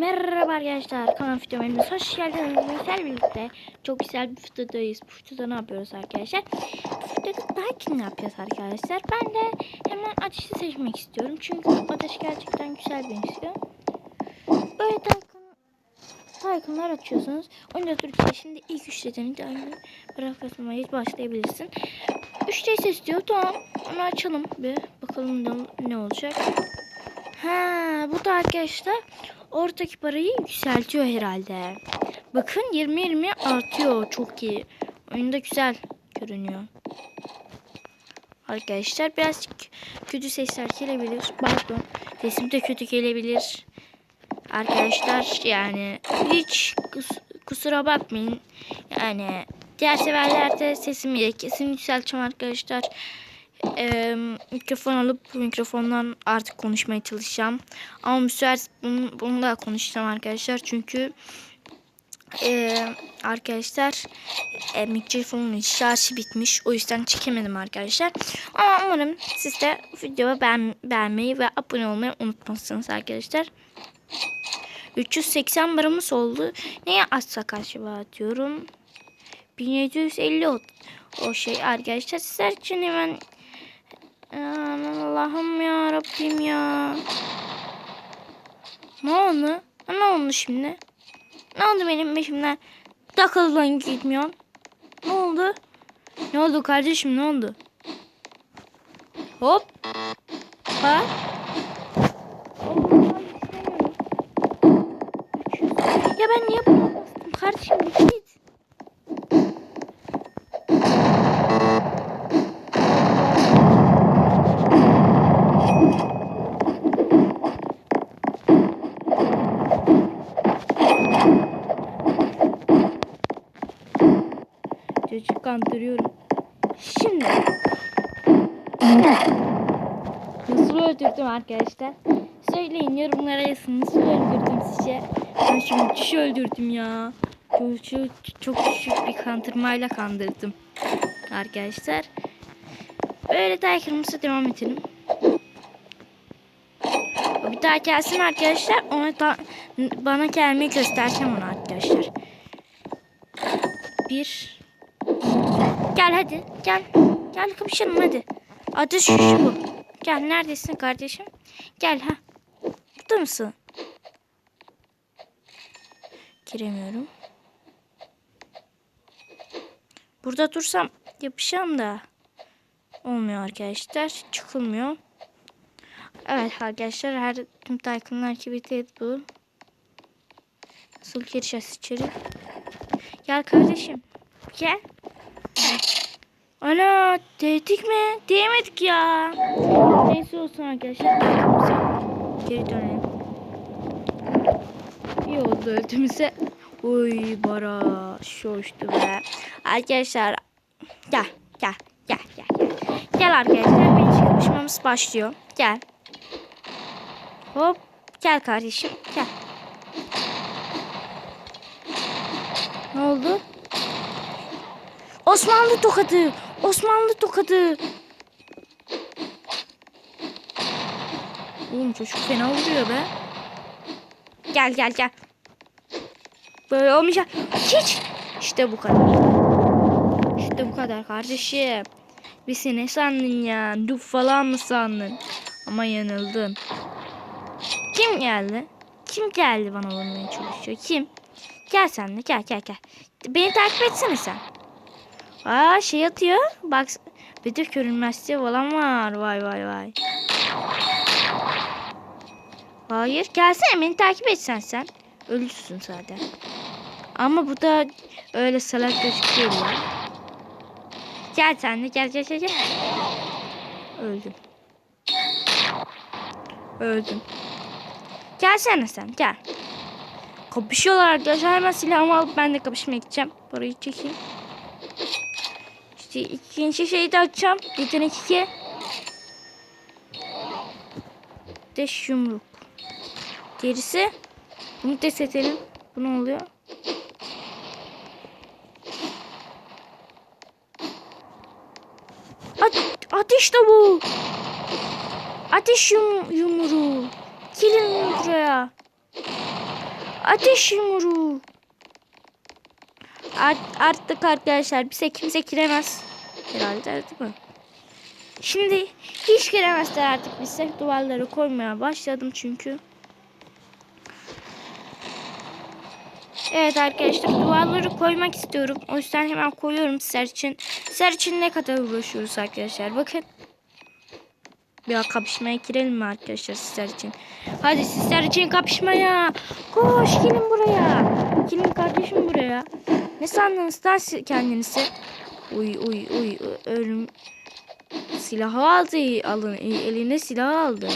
Merhaba arkadaşlar kanal videomuza hoş geldiniz. Bizlerle birlikte çok güzel bir. Bu videoda ne yapıyoruz arkadaşlar? Videoda Daikin ne yapacağız arkadaşlar? Ben de hemen ateşi seçmek istiyorum. Çünkü ateş gerçekten güzel bir istiyor. Böyle Daikin Daikin'lar açıyorsunuz. Oyunda Türkiye şimdi ilk üç dediğini de aynı bırakmasına başlayabilirsin. 3 ses istiyor. Tamam. Onu açalım bir. Bakalım ne olacak. Ha, bu da arkadaşlar oradaki parayı yükseltiyor herhalde. Bakın 20-20 artıyor. Çok iyi. Oyunda güzel görünüyor. Arkadaşlar birazcık kötü sesler gelebilir. Pardon. Sesim de kötü gelebilir. Arkadaşlar yani hiç kus- kusura bakmayın. Yani diğer severlerde sesimi de kesin yükselteceğim arkadaşlar. Ee, mikrofon alıp mikrofondan artık konuşmaya çalışacağım. Ama sefer bunu, bunu da konuşacağım arkadaşlar. Çünkü e, arkadaşlar e, mikrofonun şarjı bitmiş. O yüzden çekemedim arkadaşlar. Ama umarım siz de videoyu beğen, beğenmeyi ve abone olmayı unutmazsınız arkadaşlar. 380 paramız oldu. Neye açsak acaba diyorum. 1750 o, o şey arkadaşlar. Sizler için hemen Allah'ım ya Rabbim ya. Ne oldu? Ne oldu şimdi? Ne oldu benim peşimden? Takıldın gitmiyorsun. Ne oldu? Ne oldu kardeşim ne oldu? Hop. Ha? Ya ben niye buna bastım kardeşim git. Çocuk kandırıyorum. Şimdi. Nasıl öldürdüm arkadaşlar? Söyleyin yorumlara yazın. Nasıl öldürdüm size? Ben şimdi kişi öldürdüm ya. Çok, çok, küçük bir kandırmayla kandırdım. Arkadaşlar. Böyle daykırımıza devam edelim. Bir daha gelsin arkadaşlar. Ona da, bana gelmeyi göstereceğim ona arkadaşlar. Bir, Gel hadi. Gel. Gel kapışalım hadi. Adı şu, şu bu. Gel neredesin kardeşim? Gel ha. Burada mısın? Giremiyorum. Burada dursam yapışacağım da. Olmuyor arkadaşlar. Çıkılmıyor. Evet arkadaşlar her tüm Tycoon'lar gibi bu. Nasıl gireceğiz içeri? Gel kardeşim. Gel. Ana değdik mi? Değmedik ya. Neyse olsun arkadaşlar. Geri dönelim. İyi oldu öldüğümüze. Uy bara şoştu be. Arkadaşlar gel gel gel gel. Gel, arkadaşlar birinci kapışmamız başlıyor. Gel. Hop gel kardeşim gel. Ne oldu? Osmanlı tokadı. Osmanlı tokadı. Oğlum çocuk fena vuruyor be. Gel gel gel. Böyle olmayacak. Hiç. İşte bu kadar. İşte bu kadar kardeşim. Bir ne sandın ya? Duf falan mı sandın? Ama yanıldın. Kim geldi? Kim geldi bana vurmaya çalışıyor? Kim? Gel sen de gel gel gel. Beni takip etsene sen. Aa şey atıyor. Bak bir de görünmezliği falan var. Vay vay vay. Hayır. Gelsene beni takip etsen sen. Ölürsün zaten. Ama bu da öyle salak gözüküyor ya. Gel sen de gel gel gel gel. Öldüm. Öldüm. Gelsene sen gel. Kapışıyorlar arkadaşlar. Hemen silahımı alıp ben de kapışmaya gideceğim. Parayı çekeyim. İşte ikinci şeyi de açacağım. Yetenek 2. Deş yumruk. Gerisi. Bunu test edelim. Bu ne oluyor? At ateş de bu. Ateş yum yumruğu. Gelin buraya. Ateş yumruğu. Art, artık arkadaşlar bize kimse giremez. Herhalde değil mi? Şimdi hiç giremezler artık bize. Duvarları koymaya başladım çünkü. Evet arkadaşlar duvarları koymak istiyorum. O yüzden hemen koyuyorum sizler için. Sizler için ne kadar uğraşıyoruz arkadaşlar. Bakın. Bir kapışmaya girelim mi arkadaşlar sizler için? Hadi sizler için kapışmaya. Koş gelin buraya. Gelin kardeşim buraya. Ne sandınız lan kendinizi? Uy uy uy ölüm. Silahı aldı. Alın eline silah aldı.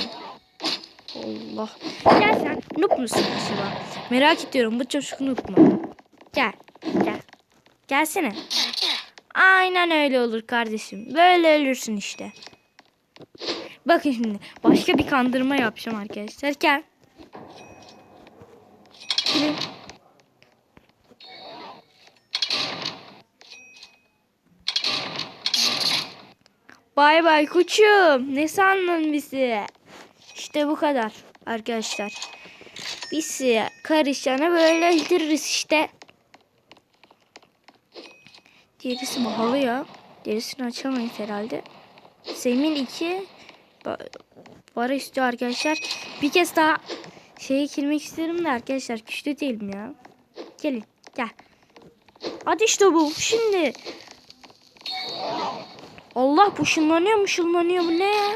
Allah. Gel sen. Noob musun acaba? Merak ediyorum bu çocuk noob mu? Gel. Gel. Gelsene. Aynen öyle olur kardeşim. Böyle ölürsün işte. Bakın şimdi başka bir kandırma yapacağım arkadaşlar. Gel. Gelin. Bay bay koçum. Ne sandın bizi? İşte bu kadar arkadaşlar. Biz karışanı böyle öldürürüz işte. Derisi pahalı ya. Derisini açamayız herhalde. Zemin 2 para istiyor arkadaşlar. Bir kez daha şeye girmek isterim de arkadaşlar güçlü değilim ya. Gelin gel. Hadi işte bu şimdi. Allah bu ışınlanıyor mu ışınlanıyor mu ne ya?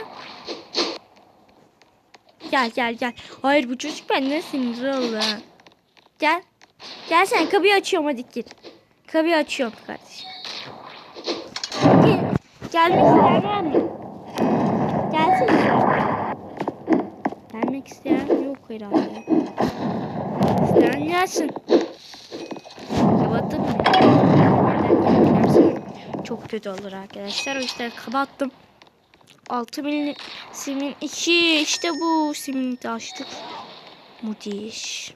Gel gel gel. Hayır bu çocuk benden sinir oldu. Gel. Gel sen kapıyı açıyorum hadi gir. Kapıyı açıyorum kardeşim. Gel. Gelmek isteyen mı? Gelsin. Gelmek isteyen yok herhalde. İsteyen gelsin. Kapattım mı? Nereden gelirse Çok kötü olur arkadaşlar. O yüzden kapattım. 6 milim simin 2 işte bu simini açtık. Müthiş.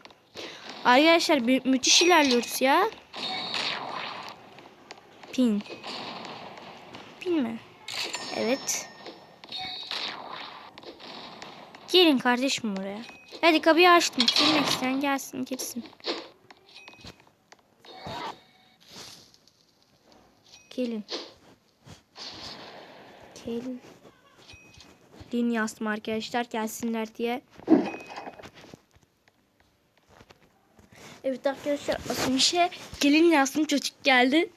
Arkadaşlar mü müthiş ilerliyoruz ya. Pin. Pin mi? Evet. Gelin kardeşim buraya. Hadi kapıyı açtım. Girmek isteyen gelsin girsin. Gelin. Gelin. Din yazdım arkadaşlar gelsinler diye. Evet arkadaşlar az önce gelin yazdım çocuk geldi.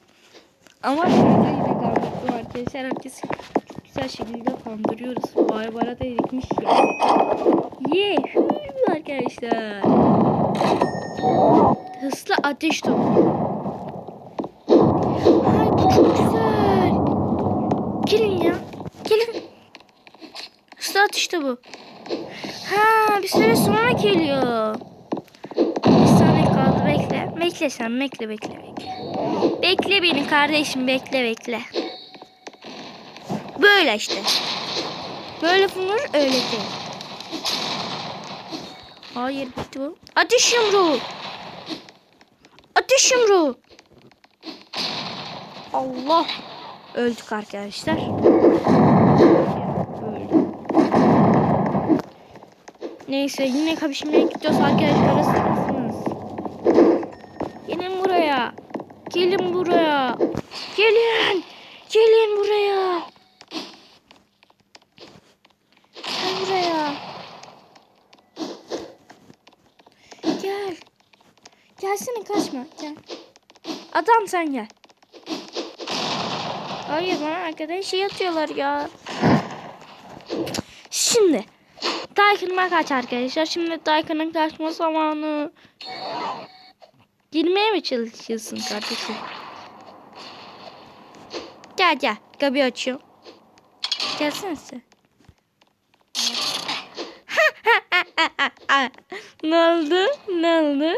Ama şöyle kandırdım arkadaşlar. Herkes çok güzel şekilde kandırıyoruz. Barbara da erikmiş yani. Ye arkadaşlar. Hızlı ateş topu. Ay bu çok güzel. Gelin ya. Gelin. Bu. Ha bir süre sonra geliyor. Bir saniye kaldı bekle. Bekle sen bekle bekle bekle. Bekle beni kardeşim bekle bekle. Böyle işte. Böyle bulunur öyle değil. Hayır bitti bu. Ateş yumruğu. Ateş yumruğu. Allah. Öldük arkadaşlar. Öldük. Neyse yine kapışmaya gidiyoruz arkadaşlar. Hazır mısınız? Gelin buraya. Gelin buraya. Gelin. Gelin buraya. Gel buraya. Gel. Gelsene kaçma. Gel. Adam sen gel. Hayır bana arkadan şey atıyorlar ya. Şimdi. Daikin'ime kaç arkadaşlar. Şimdi Daikin'in kaçma zamanı. Girmeye mi çalışıyorsun kardeşim? Gel gel. Kapıyı açıyorum. Gelsene sen. ne oldu? Ne oldu?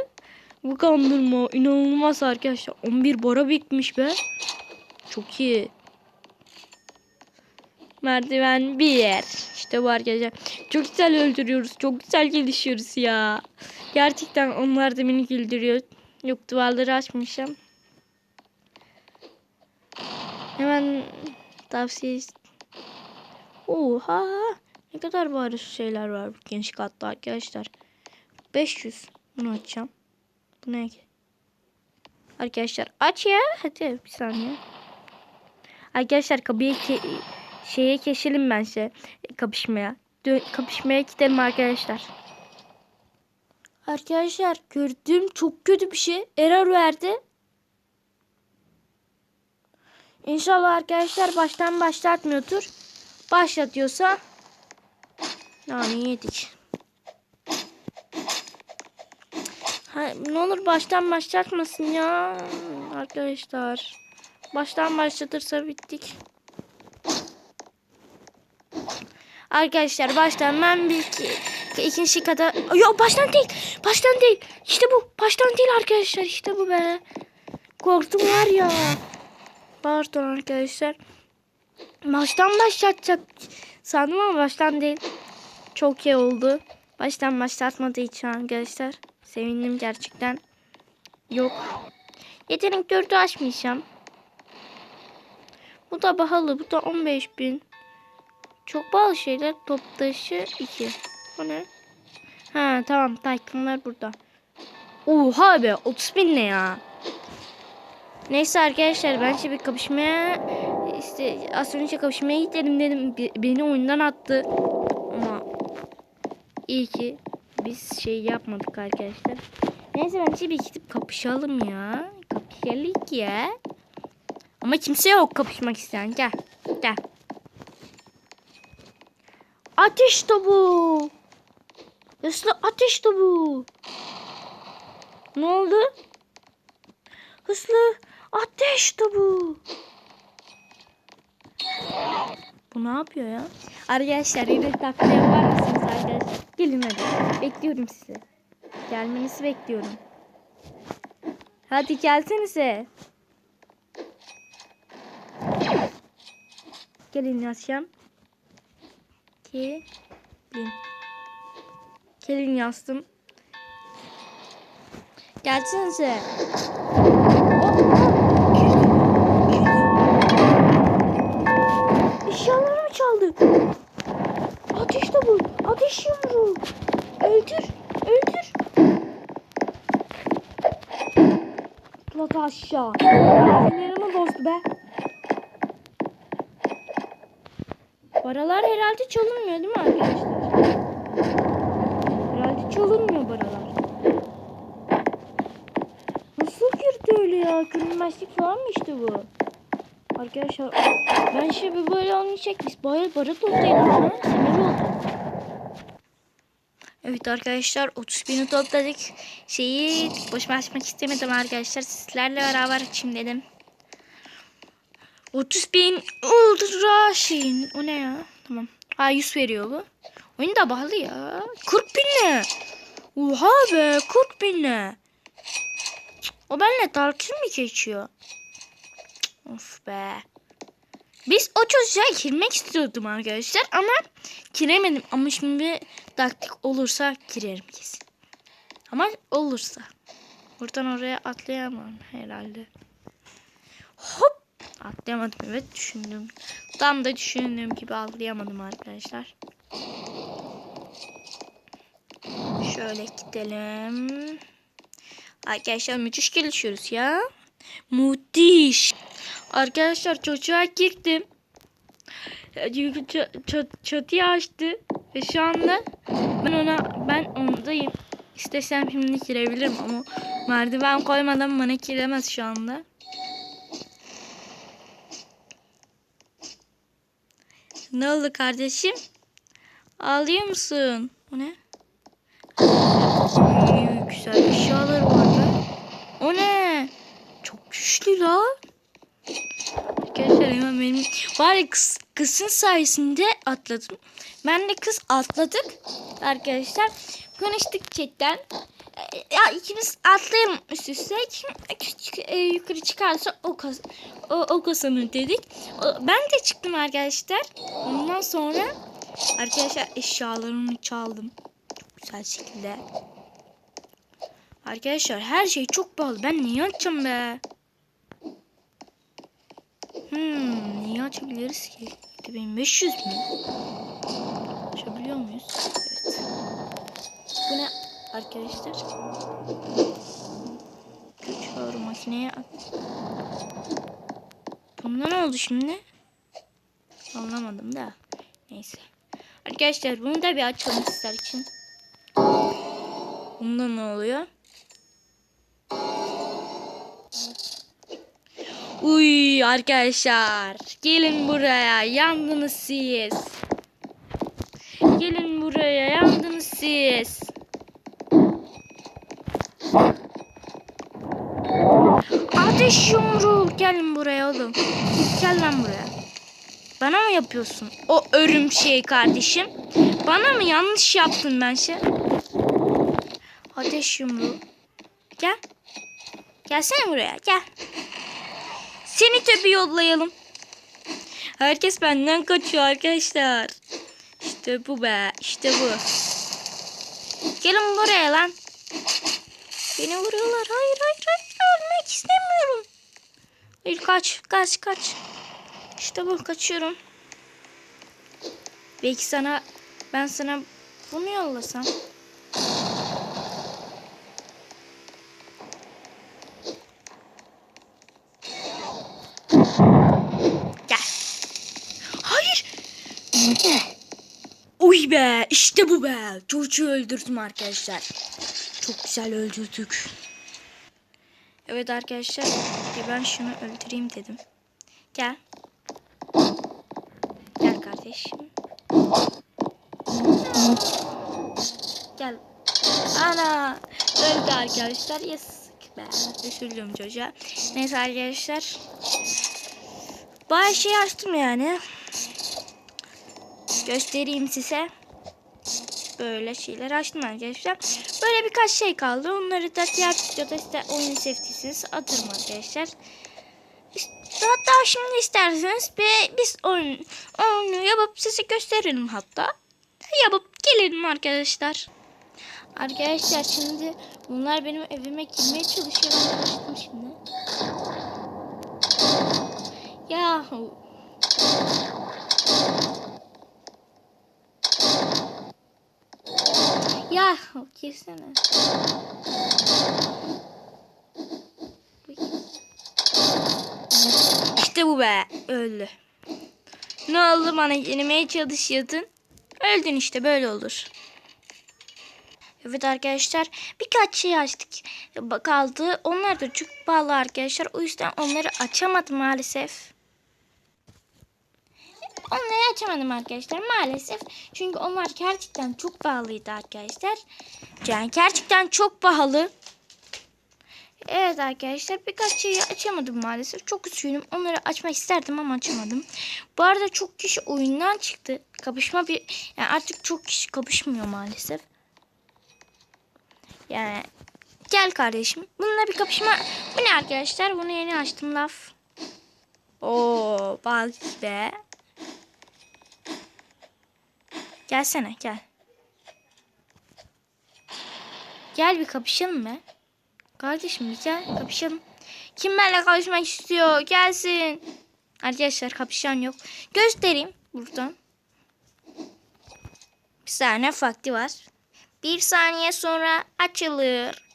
Bu kandırma inanılmaz arkadaşlar. 11 bara bitmiş be. Çok iyi. Merdiven bir yer. İşte bu arkadaşlar. Çok güzel öldürüyoruz. Çok güzel gelişiyoruz ya. Gerçekten onlar da beni güldürüyor. Yok duvarları açmışım. Hemen tavsiye Oha. Ne kadar bari şeyler var bu genç katta arkadaşlar. 500. Bunu açacağım. Bu ne? Arkadaşlar aç ya. Hadi bir saniye. Arkadaşlar kapıyı şeye keşelim bence. Kapışmaya. Dö- kapışmaya gidelim arkadaşlar. Arkadaşlar gördüğüm çok kötü bir şey. Error verdi. İnşallah arkadaşlar baştan başlatmıyordur. Başlatıyorsa yani yedik. Ha, ne olur baştan başlatmasın ya arkadaşlar. Baştan başlatırsa bittik. Arkadaşlar baştan ben bir iki, ikinci kata... Yok baştan değil. Baştan değil. İşte bu. Baştan değil arkadaşlar. İşte bu be. Korktum var ya. Pardon arkadaşlar. Baştan başlatacak sandım ama baştan değil. Çok iyi oldu. Baştan başlatmadığı için arkadaşlar. Sevindim gerçekten. Yok. Yetenek 4'ü açmayacağım. Bu da pahalı. Bu da 15 bin. Çok pahalı şeyler. Top taşı 2. Bu ne? Ha tamam. Tayfunlar burada. Oha be 30 bin ne ya? Neyse arkadaşlar ben şimdi kapışmaya işte az önce kapışmaya gidelim dedim. Be- Beni oyundan attı. Ama iyi ki biz şey yapmadık arkadaşlar. Neyse ben şimdi gidip kapışalım ya. Kapışalım ya. Ama kimse yok kapışmak isteyen. Gel. Gel. Ateş topu. Hızlı ateş topu. Ne oldu? Hızlı ateş topu. Bu ne yapıyor ya? Arkadaşlar yine taktiğe var mısınız arkadaşlar? Gelin hadi. Bekliyorum sizi. Gelmenizi bekliyorum. Hadi gelsenize. Gelin yazacağım. Gelin. Gelin yazdım. Gelsenize. Eşyalarımı çaldı. Ateş de bu. Ateş yumruğu. Öldür. Öldür. Atlat aşağı. Sinirimi bozdu be. Paralar herhalde çalınmıyor değil mi arkadaşlar? Herhalde çalınmıyor paralar. Nasıl girdi öyle ya? Görünmezlik falan mı işte bu? Arkadaşlar ben şimdi böyle olmayacak. Biz bayağı para toplayalım. Ha? Sinir oldum. Evet arkadaşlar 30 bini topladık. Şeyi başıma açmak istemedim arkadaşlar. Sizlerle beraber açayım dedim. 30 bin ultra şeyin. O ne ya? Tamam. Ha 100 veriyor bu. Oyun da pahalı ya. 40 bin ne? Oha be 40 bin ne? O benimle dalga mı geçiyor? Of be. Biz o çocuğa girmek istiyordum arkadaşlar ama giremedim. Ama şimdi taktik olursa girerim kesin. Ama olursa. Buradan oraya atlayamam herhalde. Hop. Atlayamadım evet düşündüm. Tam da düşündüğüm gibi atlayamadım arkadaşlar. Şöyle gidelim. Arkadaşlar müthiş gelişiyoruz ya. Müthiş. Arkadaşlar çocuğa girdim. Çünkü ç- ç- çatıyı açtı. Ve şu anda ben ona ben ondayım. İstesem şimdi girebilirim ama merdiven koymadan bana giremez şu anda. Ne oldu kardeşim? Ağlıyor musun? O ne? Güzel eşyalar var be. O ne? Çok güçlü la. Arkadaşlar hemen benim var kız, kızın sayesinde atladım. Ben de kız atladık. Arkadaşlar konuştuk chatten. Ya ikimiz atlayalım üst üste. Küçük, e, yukarı çıkarsa o, kaz o, o kazanır dedik. O- ben de çıktım arkadaşlar. Ondan sonra arkadaşlar eşyalarımı çaldım. Çok güzel şekilde. Arkadaşlar her şey çok pahalı. Ben niye açacağım be? Hmm, niye açabiliriz ki? 2500 mü? Açabiliyor muyuz? Arkadaşlar? Doğru makineye. Bunda ne oldu şimdi? Anlamadım da. Neyse. Arkadaşlar bunu da bir açalım sizler için. Bunda ne oluyor? Uy arkadaşlar. Gelin buraya. Yandınız siz. Gelin buraya. Yandınız siz. Ateş yumruğu. Gelin buraya oğlum. Gel lan buraya. Bana mı yapıyorsun? O örüm şey kardeşim. Bana mı yanlış yaptın ben şey? Ateş yumruğu. Gel. Gelsene buraya gel. Seni tabi yollayalım. Herkes benden kaçıyor arkadaşlar. İşte bu be. işte bu. Gelin buraya lan. Beni vuruyorlar. Hayır hayır hayır. Hayır kaç kaç kaç. İşte bu kaçıyorum. Belki sana ben sana bunu yollasam. Gel. Hayır. Uy be işte bu be. Çocuğu öldürdüm arkadaşlar. Çok güzel öldürdük. Evet arkadaşlar ben şunu öldüreyim dedim. Gel. Gel kardeşim. Gel. Ana öldü arkadaşlar. Yes. Be. Üzüldüm çocuğa. Neyse arkadaşlar. Bayağı şey açtım yani. Göstereyim size. Böyle şeyler açtım arkadaşlar. Böyle birkaç şey kaldı. Onları da diğer videoda işte oyun sevdiyseniz atarım arkadaşlar. Hatta şimdi isterseniz bir, biz oyun, oyunu yapıp size gösterelim hatta. Yapıp gelelim arkadaşlar. Arkadaşlar şimdi bunlar benim evime girmeye çalışıyor. Ben kaçtım şimdi. Yahu. Yahu girsene. İşte bu be. Öldü. Ne oldu bana yenemeye çalışıyordun? Öldün işte böyle olur. Evet arkadaşlar birkaç şey açtık kaldı. Onlar da çok pahalı arkadaşlar. O yüzden onları açamadım maalesef. Onları açamadım arkadaşlar maalesef. Çünkü onlar gerçekten çok pahalıydı arkadaşlar. Yani gerçekten çok pahalı. Evet arkadaşlar birkaç şeyi açamadım maalesef. Çok üzgünüm. Onları açmak isterdim ama açamadım. Bu arada çok kişi oyundan çıktı. Kapışma bir yani artık çok kişi kapışmıyor maalesef. Yani gel kardeşim. Bununla bir kapışma. Bu ne arkadaşlar? Bunu yeni açtım laf. Oo bak be. Gelsene gel. Gel bir kapışalım be. Kardeşim gel kapışalım. Kim benimle kapışmak istiyor? Gelsin. Arkadaşlar kapışan yok. Göstereyim buradan. Bir saniye vakti var. Bir saniye sonra açılır.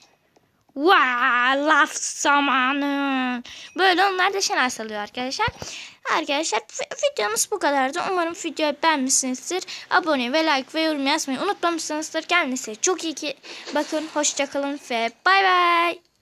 Wow, laf zamanı. Böyle onlar da şener salıyor arkadaşlar. Arkadaşlar videomuz bu kadardı. Umarım videoyu beğenmişsinizdir. Abone ve like ve yorum yazmayı unutmamışsınızdır. Kendinize çok iyi ki bakın. Hoşçakalın ve bay bay.